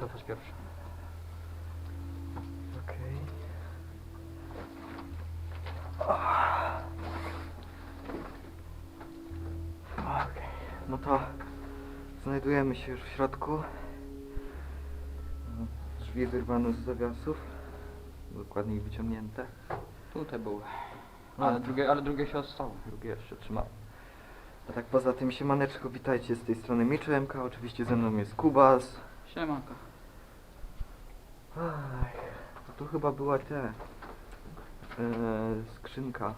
No to pierwszy. Okej. Okay. Okej, no to znajdujemy się już w środku. Drzwi wyrwano z zawiasów, dokładnie ich wyciągnięte. Tutaj były. Ale, drugie, ale drugie się odstało. Drugie jeszcze trzyma. A tak poza tym, siemaneczko, witajcie z tej strony Miczy MK, oczywiście ze mną jest Kubas. Siemanka. Aj, no tu chyba była te e, skrzynka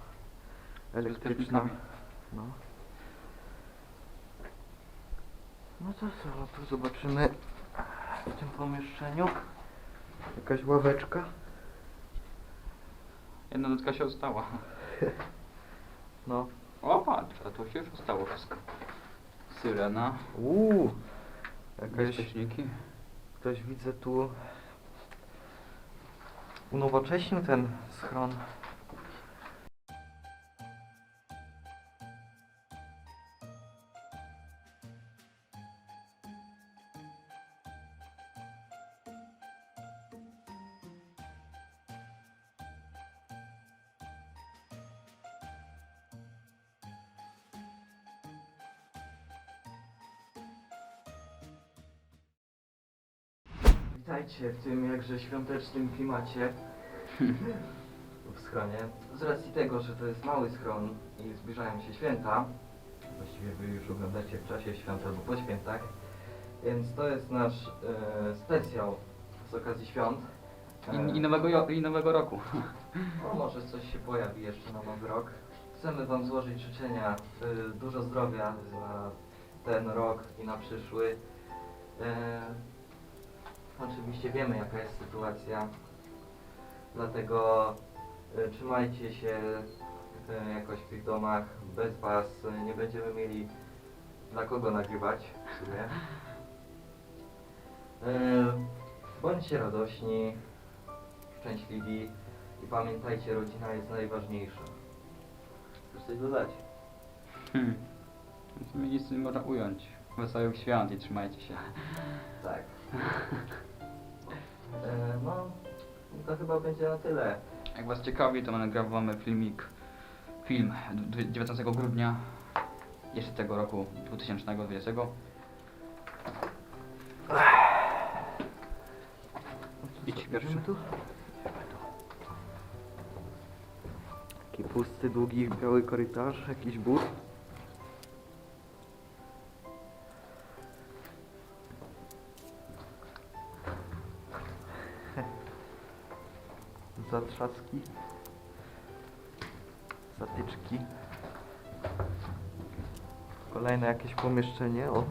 elektryczna. No. No to co, tu zobaczymy w tym pomieszczeniu. Jakaś ławeczka. Jedna dotka się odstała. No. O patrz, a to się już odstało wszystko. Syrena. Uuu. Jakaś, Bezpieczniki. ktoś widzę tu unowocześnił ten schron. Witajcie w tym jakże świątecznym klimacie w schronie. Z racji tego, że to jest mały schron i zbliżają się święta, właściwie wy już oglądacie w czasie świąt albo po świętach, więc to jest nasz e, specjal z okazji świąt. I, i, nowego, jo- I nowego roku. No może coś się pojawi jeszcze na nowy rok. Chcemy Wam złożyć życzenia, y, dużo zdrowia za ten rok i na przyszły. E, oczywiście wiemy jaka jest sytuacja, dlatego y, trzymajcie się y, jakoś w tych domach. Bez Was y, nie będziemy mieli dla kogo nagrywać w sumie. E, bądźcie radośni, szczęśliwi i pamiętajcie, rodzina jest najważniejsza. Chcesz coś dodać? Hmm. W sumie nic nie można ująć. Wesołych świąt i trzymajcie się. Tak. E, no, to chyba będzie na tyle. Jak was ciekawi, to nagrywamy filmik, film d- 19 grudnia jeszcze tego roku 2020. Idź pierwszy. Tu? Taki pusty, długi, biały korytarz, jakiś but. Zatrzaski. Zatyczki. Kolejne jakieś pomieszczenie, o.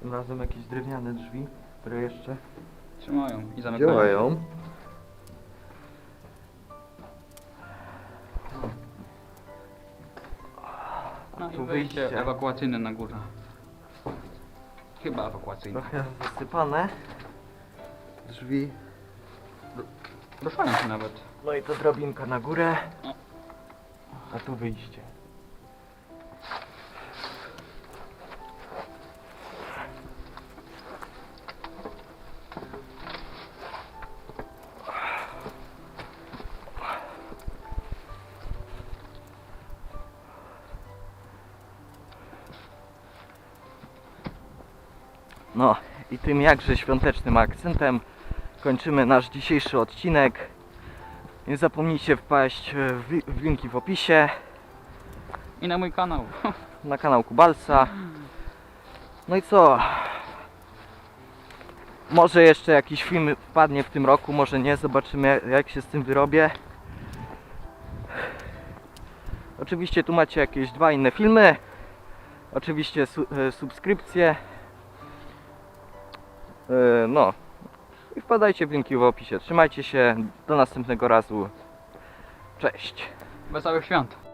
Tym razem jakieś drewniane drzwi, które jeszcze Trzymają i zamykają. działają. No i Tu wyjście wyjście. ewakuacyjne na górę. Chyba ewakuacyjne. Trochę zasypane. Drzwi. Ruszają się nawet. No i to drabinka na górę. A tu wyjście. No i tym jakże świątecznym akcentem kończymy nasz dzisiejszy odcinek. Nie zapomnijcie wpaść e, w w linki w opisie I na mój kanał. na kanał Kubalca. No i co? Może jeszcze jakiś film wpadnie w tym roku, może nie. Zobaczymy jak- jak się z tym wyrobię. Oczywiście tu macie jakieś dwa inne filmy. Oczywiście su e, subskrypcje. E, No. I wpadajcie w linki w opisie. Trzymajcie się. Do następnego razu. Cześć. Wesołych świąt.